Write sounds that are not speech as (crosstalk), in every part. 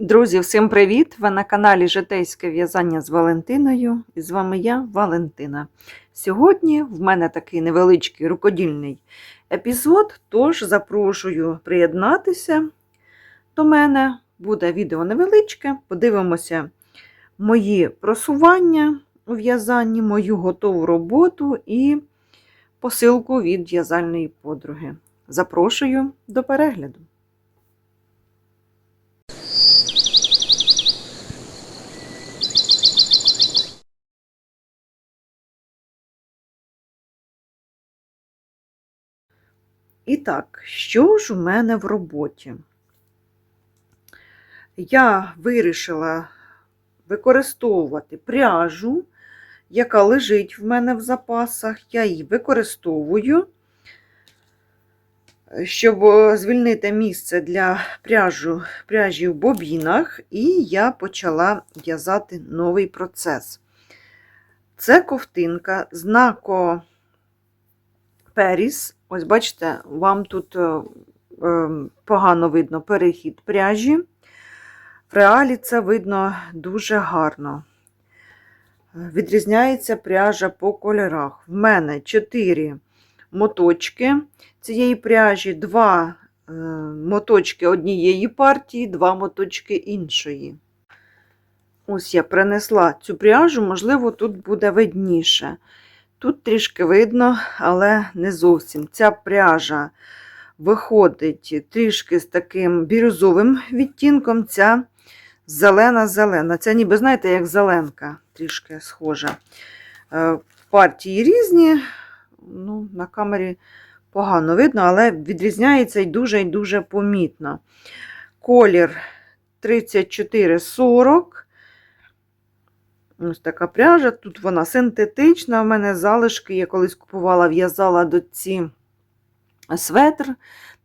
Друзі, всім привіт! Ви на каналі Житейське в'язання з Валентиною. І з вами я, Валентина. Сьогодні в мене такий невеличкий рукодільний епізод, тож запрошую приєднатися до мене. Буде відео невеличке. Подивимося мої просування у в'язанні, мою готову роботу і посилку від в'язальної подруги. Запрошую до перегляду. І так, що ж у мене в роботі? Я вирішила використовувати пряжу, яка лежить в мене в запасах. Я її використовую, щоб звільнити місце для пряжу, пряжі в бобінах, і я почала в'язати новий процес. Це ковтинка знако Періс. Ось бачите, вам тут е, е, погано видно перехід пряжі. В реалі це видно дуже гарно. Відрізняється пряжа по кольорах. В мене 4 моточки цієї пряжі, 2 е, моточки однієї партії, 2 моточки іншої. Ось я принесла цю пряжу, можливо, тут буде видніше. Тут трішки видно, але не зовсім. Ця пряжа виходить трішки з таким бірюзовим відтінком. Ця зелена-зелена. Ця ніби, знаєте, як зеленка, трішки схожа. Е, Партії різні, ну, на камері погано видно, але відрізняється і дуже і дуже помітно. Колір 3440. Ось така пряжа. Тут вона синтетична. У мене залишки. Я колись купувала, в'язала до ці светр.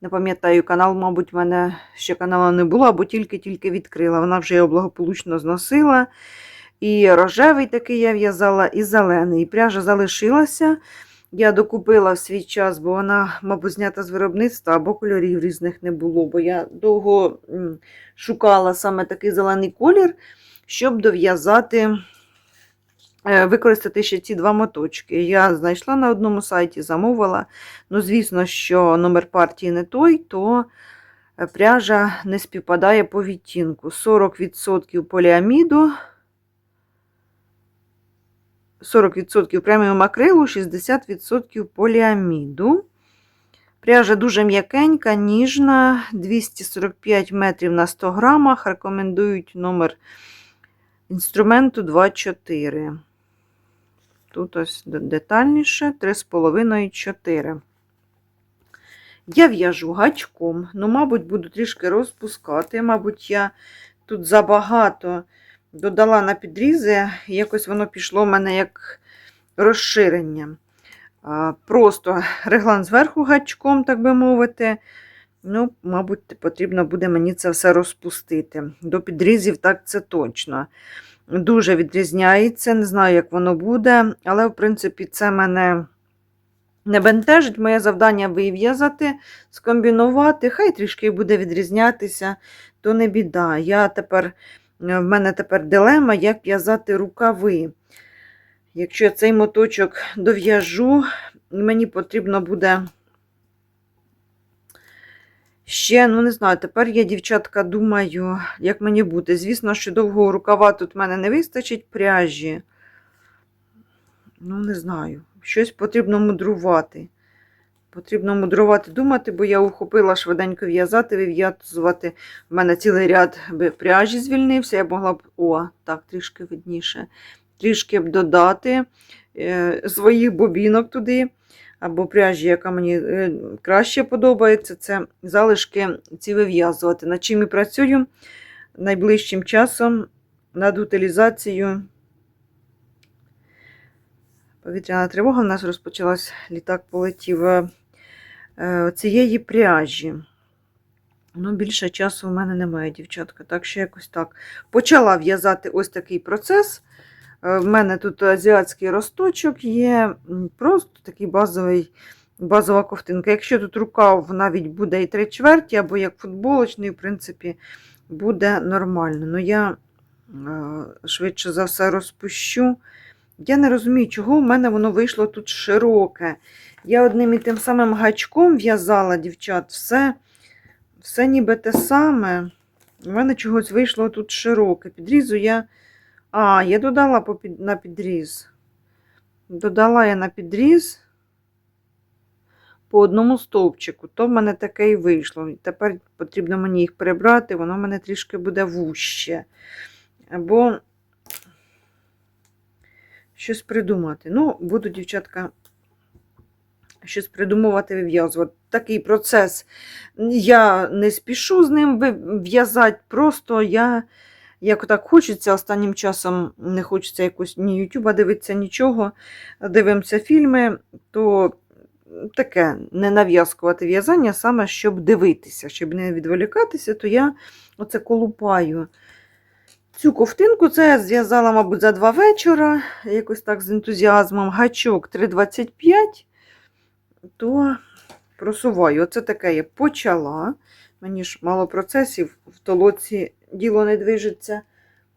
Не пам'ятаю, канал, мабуть, в мене ще каналу не було, або тільки-тільки відкрила. Вона вже його благополучно зносила. І рожевий такий я в'язала, і зелений. І пряжа залишилася. Я докупила в свій час, бо вона, мабуть, знята з виробництва, або кольорів різних не було. Бо я довго шукала саме такий зелений колір, щоб дов'язати. Е, використати ще ці два моточки. Я знайшла на одному сайті, замовила. Ну, звісно, що номер партії не той, то е, пряжа не співпадає по відтінку. 40% поліаміду, 40% преміум акрилу, 60% поліаміду. Пряжа дуже м'якенька, ніжна, 245 метрів на 100 грамах. Рекомендують номер інструменту 2,4. Тут ось детальніше 3,5-4. Я в'яжу гачком, ну, мабуть, буду трішки розпускати. Мабуть, я тут забагато додала на підрізи, і якось воно пішло в мене як розширення. Просто реглан зверху гачком, так би мовити. Ну, мабуть, потрібно буде мені це все розпустити. До підрізів так це точно дуже відрізняється. Не знаю, як воно буде, але, в принципі, це мене не бентежить. Моє завдання вив'язати, скомбінувати. Хай трішки буде відрізнятися, то не біда. Я тепер, В мене тепер дилема, як в'язати рукави. Якщо я цей моточок дов'яжу, мені потрібно буде. Ще, ну не знаю, тепер я, дівчатка, думаю, як мені бути. Звісно, що довгого рукава тут в мене не вистачить пряжі. Ну, не знаю. Щось потрібно мудрувати. Потрібно мудрувати, думати, бо я ухопила швиденько в'язати, вив'язувати. У мене цілий ряд би пряжі звільнився. Я могла б, о, так, трішки видніше, трішки б додати е, своїх бобінок туди або пряжі, яка мені е, краще подобається, це залишки ці вив'язувати. Над чим і працюю найближчим часом над утилізацією. Повітряна тривога в нас розпочалась, літак полетів цієї пряжі. Ну, Більше часу в мене немає, дівчатка. Так що якось так. Почала в'язати ось такий процес. Е, в мене тут азіатський росточок є, просто такий базовий, базова ковтинка. Якщо тут рукав навіть буде і три чверті, або як футболочний, в принципі, буде нормально. Ну я е, швидше за все розпущу. Я не розумію, чого в мене воно вийшло тут широке. Я одним і тим самим гачком в'язала, дівчат, все, все ніби те саме. У мене чогось вийшло тут широке. Підрізу я. А, я додала на підріз. Додала я на підріз по одному стовпчику. То в мене таке і вийшло. Тепер потрібно мені їх прибрати, воно в мене трішки буде вуще. Або щось придумати. Ну, буду, дівчатка, щось придумувати, вив'язувати. Такий процес. Я не спішу з ним в'язати, просто я. Як так хочеться, останнім часом не хочеться якось ні Ютуба дивитися, нічого. Дивимося фільми, то таке не нав'язкувати в'язання, саме щоб дивитися, щоб не відволікатися, то я оце колупаю. Цю ковтинку це я зв'язала, мабуть, за два вечора, якось так з ентузіазмом. Гачок 3,25, то просуваю. Оце таке я почала. Мені ж мало процесів, в толоці діло не движеться.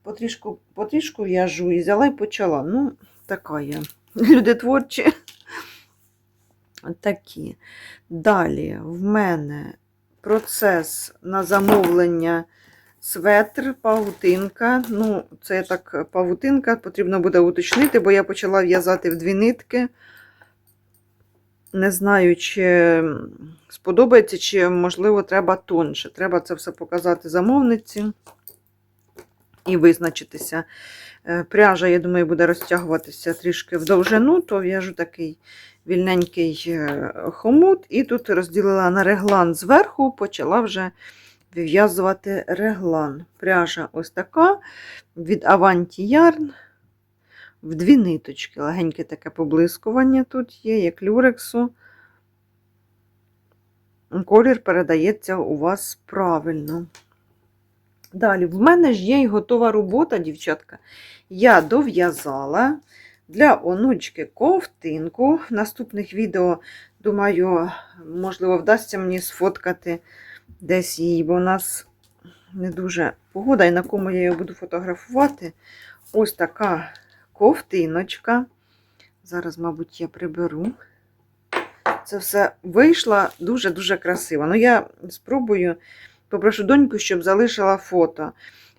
Потрішку, потрішку в'яжу і взяла і почала. Ну, така я. (laughs) Люди творчі. Такі. Далі в мене процес на замовлення светр, павутинка. Ну, це так павутинка, потрібно буде уточнити, бо я почала в'язати в дві нитки. Не знаю, чи сподобається, чи, можливо, треба тонше. Треба це все показати замовниці і визначитися. Е, Пряжа, я думаю, буде розтягуватися трішки в довжину, то в'яжу такий вільненький е, хомут. І тут розділила на реглан зверху, почала вже вив'язувати реглан. Пряжа ось така від Avanti Yarn в дві ниточки. Легеньке таке поблискування тут є, як люрексу. Колір передається у вас правильно. Далі, в мене ж є і готова робота, дівчатка. Я дов'язала для онучки ковтинку. В наступних відео, думаю, можливо, вдасться мені сфоткати десь її, бо у нас не дуже погода, і на кому я її буду фотографувати. Ось така ковтиночка. Зараз, мабуть, я приберу. Це все вийшло дуже-дуже красиво. Ну, я спробую, попрошу доньку, щоб залишила фото.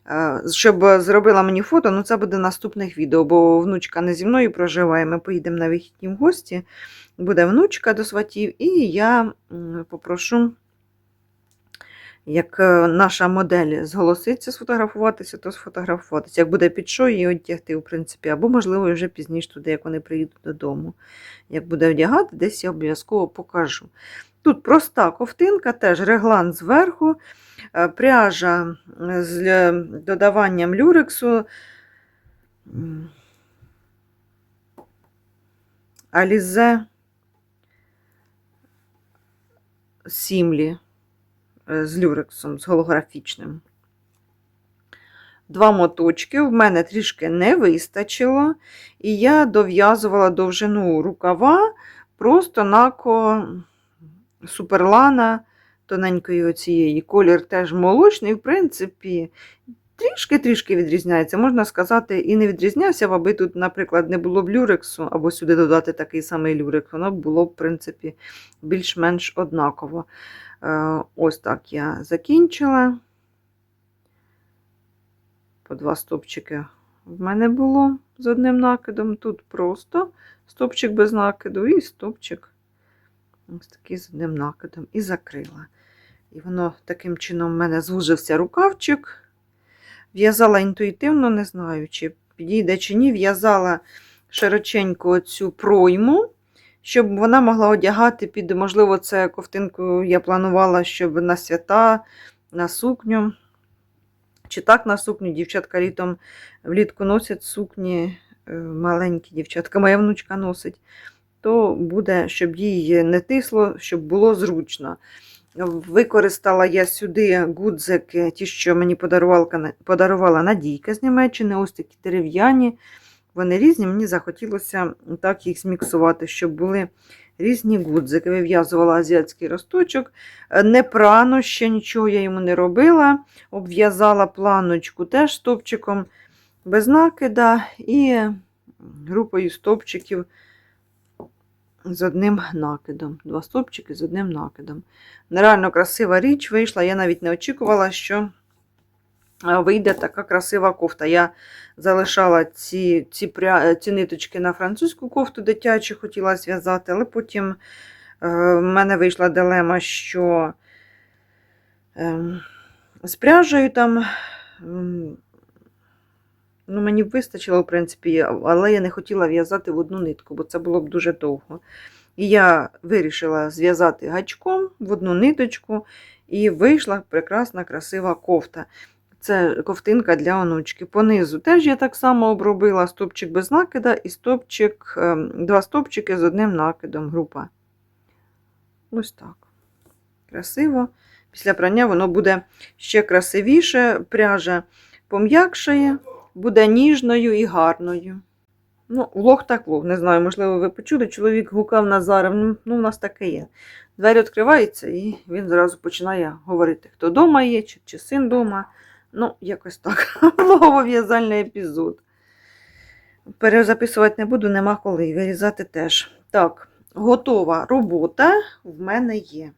Е, Щоб зробила мені фото, ну це буде наступних відео, бо внучка не зі мною проживає. Ми поїдемо на вихідні в гості. Буде внучка до сватів, і я попрошу, як е, наша модель зголоситься сфотографуватися, то сфотографуватися. Як буде під що її одягти, в принципі, або, можливо, вже пізніше туди, як вони приїдуть додому. Як буде вдягати, десь я обов'язково покажу. Тут проста ковтинка, теж реглан зверху, е, пряжа з е, додаванням люрексу. Алізе Сімлі з люрексом, з голографічним. Два моточки в мене трішки не вистачило, і я дов'язувала довжину рукава просто нако суперлана тоненької оцієї. Колір теж молочний, в принципі, трішки-трішки відрізняється. Можна сказати, і не відрізнявся, аби тут, наприклад, не було б люрексу, або сюди додати такий самий люрекс, воно б було, в принципі, більш-менш однаково. Е, Ось так я закінчила. По два стопчики в мене було з одним накидом. Тут просто стопчик без накиду і стопчик ось такий з одним накидом. І закрила. І воно таким чином в мене звужився рукавчик. В'язала інтуїтивно, не знаю, чи підійде чи ні. В'язала широченьку цю пройму, щоб вона могла одягати під, можливо, це ковтинку я планувала, щоб на свята, на сукню. Чи так на сукню, дівчатка літом влітку носять сукні, е, маленькі дівчатка, моя внучка носить, то буде, щоб їй не тисло, щоб було зручно. Використала я сюди гудзики, ті, що мені подарувала, подарувала Надійка з Німеччини, ось такі дерев'яні. Вони різні, мені захотілося так їх зміксувати, щоб були різні гудзики. Вив'язувала азіатський росточок. Е, Не прано, ще нічого я йому не робила. Обв'язала планочку теж стопчиком без накида і групою стопчиків з одним накидом. Два стопчики з одним накидом. Нереально красива річ вийшла. Я навіть не очікувала, що вийде така красива кофта. Я залишала ці, ці, ці ниточки на французьку кофту дитячу, хотіла зв'язати, але потім е, в мене вийшла дилема, що е, з пряжею там. Ну, мені вистачило, в принципі, але я не хотіла в'язати в одну нитку, бо це було б дуже довго. І я вирішила зв'язати гачком в одну ниточку, і вийшла прекрасна, красива кофта. Це ковтинка для онучки. Понизу теж я так само обробила стопчик без накида і стопчик, ем, два стопчики з одним накидом. Група. Ось так. Красиво. Після прання воно буде ще красивіше. Пряжа пом'якшає, буде ніжною і гарною. Ну, влог так влог, не знаю, можливо, ви почули. Чоловік гукав Назаром. Ну, ну, у нас таке є. Двері відкриваються, і він зразу починає говорити, хто вдома є, чи, чи син вдома. Ну, якось так. (laughs) Влогово-в'язальний епізод. Перезаписувати не буду, нема коли. Вирізати теж. Так, готова робота в мене є.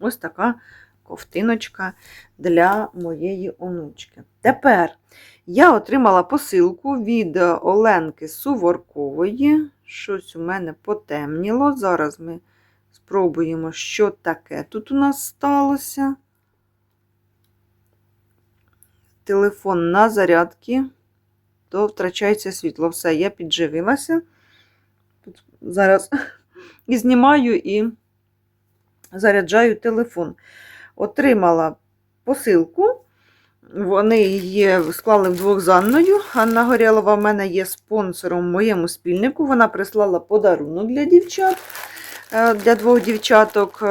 Ось така ковтиночка для моєї онучки. Тепер я отримала посилку від Оленки Суворкової. Щось у мене потемніло. Зараз ми спробуємо, що таке тут у нас сталося. Телефон на зарядці, то втрачається світло. Все, я підживилася. Тут зараз (laughs) і знімаю і заряджаю телефон. Отримала посилку. Вони її склали вдвох з Анною. Анна Горялова в мене є спонсором моєму спільнику. Вона прислала подарунок для дівчат, е, для двох дівчаток.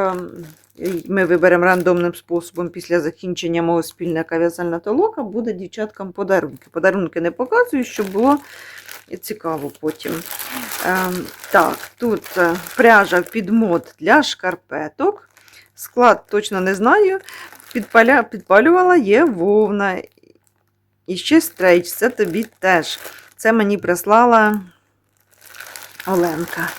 Ми виберемо рандомним способом після закінчення мого спільника в'язальна толока, буде дівчаткам подарунки. Подарунки не показую, щоб було цікаво потім. Ем, Так, тут е, пряжа під мод для шкарпеток. Склад точно не знаю. Підпаля... Підпалювала є вовна. І ще стрейч, це тобі теж. Це мені прислала Оленка.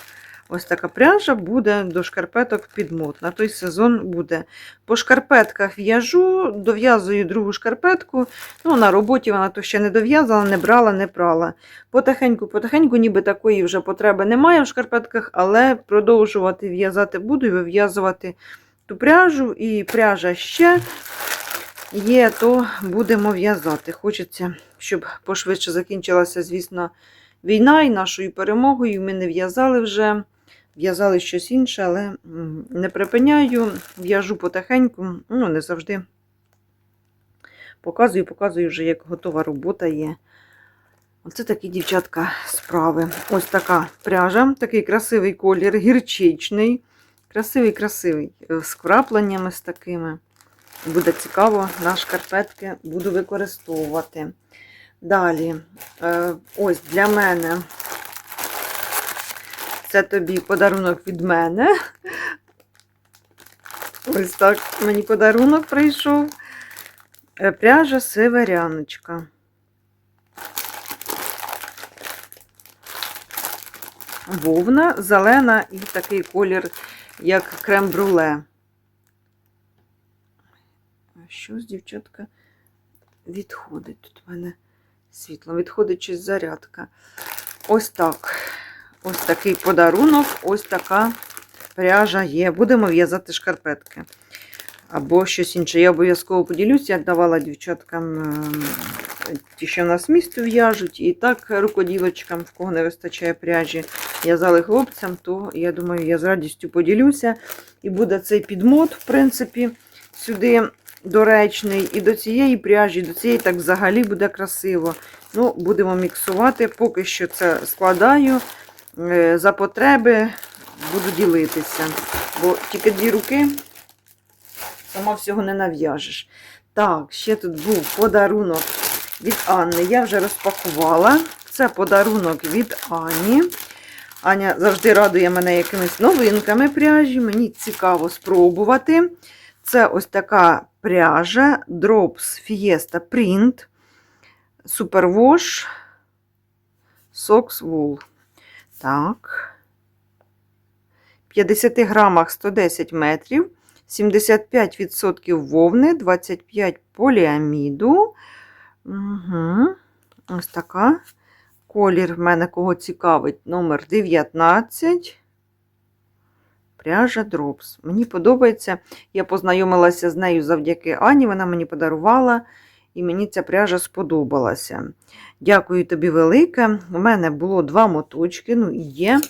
Ось така пряжа буде до шкарпеток під мод. На той сезон буде. По шкарпетках в'яжу, дов'язую другу шкарпетку. Ну, на роботі вона то ще не дов'язала, не брала, не прала. Потихеньку, потихеньку, ніби такої вже потреби немає в шкарпетках, але продовжувати в'язати буду і вив'язувати ту пряжу, і пряжа ще є, то будемо в'язати. Хочеться, щоб пошвидше закінчилася, звісно, війна і нашою перемогою. Ми не в'язали вже, в'язали щось інше, але не припиняю, в'яжу потихеньку, ну, не завжди. Показую, показую вже, як готова робота є. Оце такі, дівчатка, справи. Ось така пряжа, такий красивий колір, гірчичний. Красивий, красивий, е, з крапленнями з такими. Буде цікаво, на шкарпетки буду використовувати. Далі, е, ось для мене це тобі подарунок від мене. Ось так мені подарунок прийшов. Е, Пряжа северяночка. Вовна, зелена і такий колір, як крем-бруле. Щось, дівчатка, відходить. Тут в мене світло, відходить чи зарядка. Ось так. Ось такий подарунок, ось така пряжа є. Будемо в'язати шкарпетки. Або щось інше. Я обов'язково поділюся, як давала дівчаткам ем, ті, що в нас місто в'яжуть, і так рукоділочкам, в кого не вистачає пряжі, в'язали хлопцям, то я думаю, я з радістю поділюся. І буде цей підмот, в принципі, сюди доречний. І до цієї пряжі, до цієї так взагалі буде красиво. Ну, Будемо міксувати. Поки що це складаю. Е, За потреби буду ділитися. Бо тільки дві руки сама всього не нав'яжеш. Так, ще тут був подарунок від Анни. Я вже розпакувала. Це подарунок від Ані. Аня завжди радує мене якимись новинками пряжі. Мені цікаво спробувати. Це ось така пряжа Drops Fiesta Print Superwash Socks Wool. Так. 50 грамах 110 метрів, 75% вовни, 25 поліаміду. Угу. Ось така. Колір в мене кого цікавить, номер 19. Пряжа Drops. Мені подобається. Я познайомилася з нею завдяки Ані. Вона мені подарувала, і мені ця пряжа сподобалася. Дякую тобі велике. У мене було два моточки, ну і є.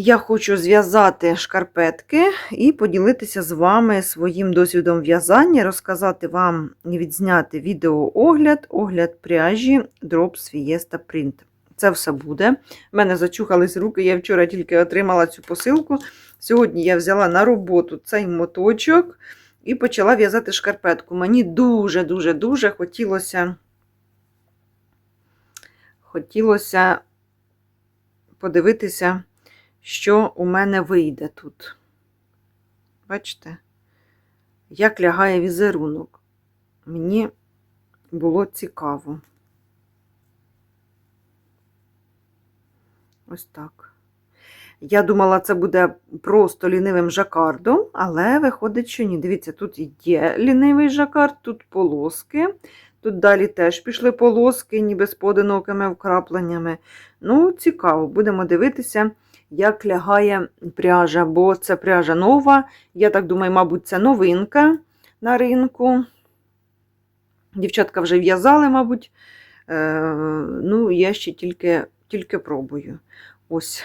Я хочу зв'язати шкарпетки і поділитися з вами своїм досвідом в'язання, розказати вам і відзняти відеоогляд, огляд пряжі Drops Fiesta Print. Це все буде. У мене зачухались руки, я вчора тільки отримала цю посилку. Сьогодні я взяла на роботу цей моточок і почала в'язати шкарпетку. Мені дуже-дуже-дуже хотілося, хотілося подивитися що у мене вийде тут. Бачите, як лягає візерунок. Мені було цікаво. Ось так. Я думала, це буде просто лінивим жакардом, але виходить, що ні. Дивіться, тут є лінивий жакард, тут полоски. Тут далі теж пішли полоски, ніби з поодинокими вкрапленнями. Ну, цікаво, будемо дивитися як лягає пряжа, бо це пряжа нова. Я так думаю, мабуть, це новинка на ринку. Дівчатка вже в'язали, мабуть. Е, ну, я ще тільки, тільки пробую. Ось,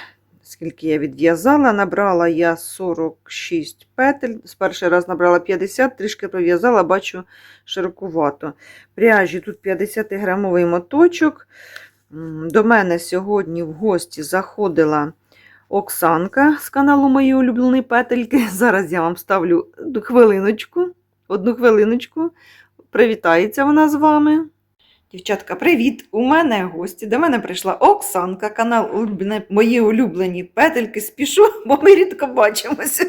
скільки я відв'язала, набрала я 46 петель. З перший раз набрала 50, трішки пров'язала, бачу широкувато. Пряжі тут 50-грамовий моточок. До мене сьогодні в гості заходила Оксанка з каналу Мої улюблені петельки. (laughs) Зараз я вам ставлю хвилиночку. Одну хвилиночку. Привітається вона з вами. Дівчатка, привіт! У мене гості. До мене прийшла Оксанка, канал улюблені, Мої улюблені петельки. Спішу, (laughs) бо ми рідко бачимося.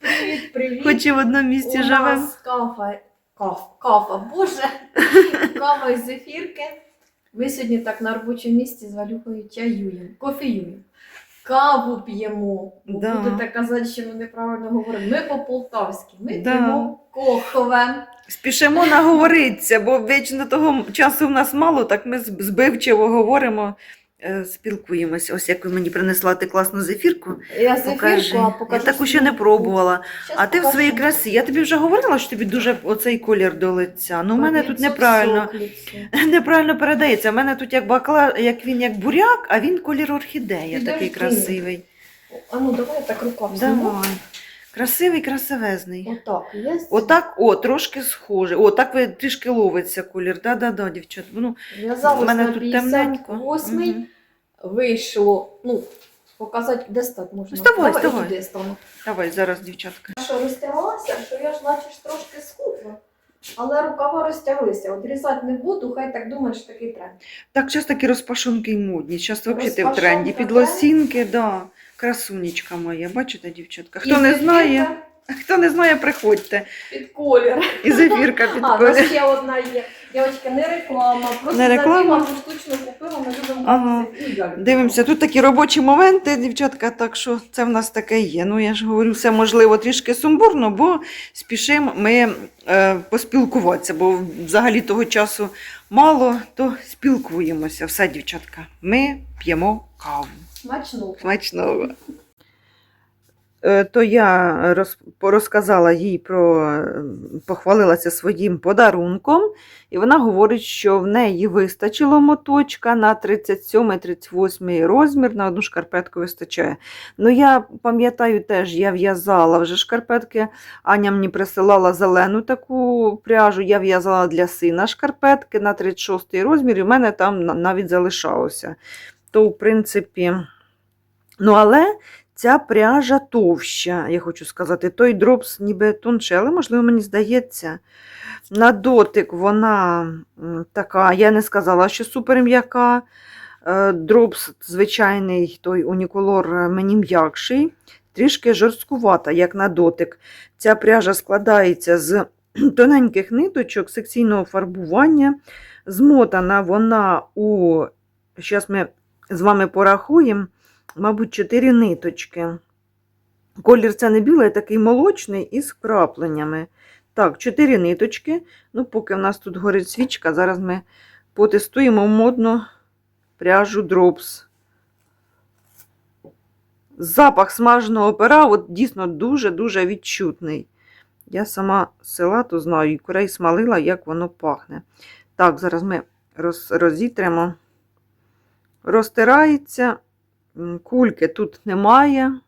Привіт, привіт. Хоч і в одному місці У живемо. нас кафа, каф, кафа, боже, (laughs) кава із зефірки. Ми сьогодні так на робочому місці з Валюхою чаюємо, кофеюємо. Каву п'ємо. Бо Да. Будете казати, що ми неправильно говоримо. Ми по-полтавськи, ми Да. п'ємо кохове. Спішимо наговоритися, бо вічно того часу в нас мало, так ми збивчиво говоримо, е, спілкуємося. Ось як ви мені принесла ти класну зефірку. Я зефірку, а Я таку ще не пробувала. Щас А ти в своїй красі. Я тобі вже говорила, що тобі дуже оцей колір до лиця. Ну, у мене тут неправильно, (laughs) неправильно передається. У мене тут як бакла, як він як буряк, а він колір орхідея такий красивий. А ну давай я так рукав. Давай. Красивий, красивезний. Отак, є. Отак, о, трошки схоже. О, так ви трішки ловиться колір. Да-да-да, дівчат. Ну, В'язалось У мене на тут темненько. 58-й. Мгм. Вийшло, ну, показати, де стати можна. Вставай, Давай, вставай. туди стану. Давай зараз, дівчатка. Що розтяглася, що я ж наче ж трошки схудла. Але рукава розтяглися. От різати не буду, хай так що такий тренд. Так, зараз такі розпашонки й модні. Зараз взагалі ти в Розпашонка, тренді. так? Підлосінки, да. Красунечка моя, бачите, дівчатка? Хто не знає, хто не знає, приходьте. Під колір. І зефірка під (laughs) А, колір. та ще одна є. Дівчатка, не реклама. Просто Не реклама? штучно купила, ми любимо Ага. Дивимося, тут такі робочі моменти, дівчатка, так що це в нас таке є. Ну, я ж говорю, все можливо трішки сумбурно, бо спішимо ми е, поспілкуватися, бо взагалі того часу мало, то спілкуємося. Все, дівчатка, ми п'ємо каву. Смачно. Смачного. Е, То я розказала їй про, похвалилася своїм подарунком, і вона говорить, що в неї вистачило моточка на 37-38 розмір, на одну шкарпетку вистачає. Ну, я пам'ятаю теж, я в'язала вже шкарпетки. Аня мені присилала зелену таку пряжу, я в'язала для сина шкарпетки на 36 розмір, і в мене там навіть залишалося. То, в принципі, ну але ця пряжа товща, я хочу сказати. Той дропс ніби тонше, але, можливо, мені здається, на дотик вона така, я не сказала, що супер м'яка. Е, Дропс звичайний той уніколор е, мені м'якший, трішки жорсткувата, як на дотик. Ця пряжа складається з (clears throat) тоненьких ниточок секційного фарбування. Змотана вона у, зараз ми з вами порахуємо, мабуть, 4 ниточки. Колір це не білий, такий молочний із крапленнями. Так, 4 ниточки. Ну, поки в нас тут горить свічка, зараз ми потестуємо модну пряжу Drops. Запах смаженого пера от дійсно дуже-дуже відчутний. Я сама села то знаю, і курей смалила, як воно пахне. Так, зараз ми роз, розітремо. Розтирається. Кульки тут немає,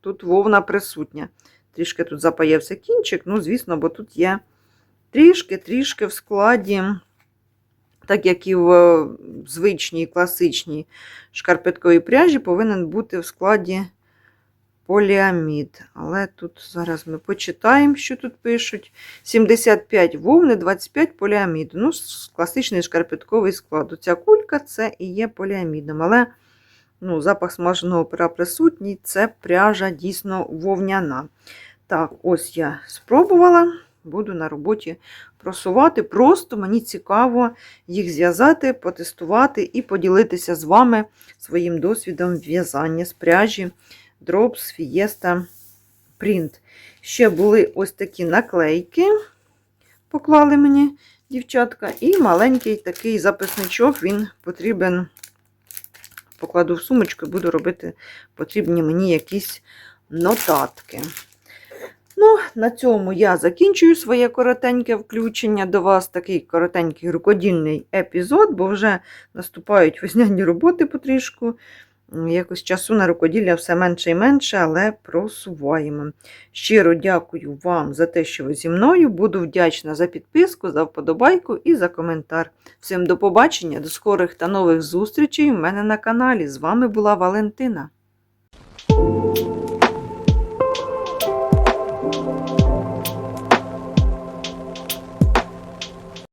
тут вовна присутня. Трішки тут запаявся кінчик, ну, звісно, бо тут є трішки-трішки в складі, так як і в е, звичній класичній шкарпетковій пряжі, повинен бути в складі поліамід. Але тут зараз ми почитаємо, що тут пишуть. 75 вовни, 25 поліаміду. Ну, класичний шкарпетковий склад. Оця кулька це і є поліамідом. Але ну, запах смаженого пера присутній, це пряжа дійсно вовняна. Так, ось я спробувала. Буду на роботі просувати. Просто мені цікаво їх зв'язати, потестувати і поділитися з вами своїм досвідом в'язання з пряжі Drops Fiesta Print. Ще були ось такі наклейки, поклали мені дівчатка, і маленький такий записничок, він потрібен, покладу в сумочку буду робити потрібні мені якісь нотатки. Ну, на цьому я закінчую своє коротеньке включення до вас. Такий коротенький рукодільний епізод, бо вже наступають весняні роботи потрішку. Якось часу на рукоділля все менше і менше, але просуваємо. Щиро дякую вам за те, що ви зі мною. Буду вдячна за підписку, за вподобайку і за коментар. Всім до побачення, до скорих та нових зустрічей у мене на каналі. З вами була Валентина.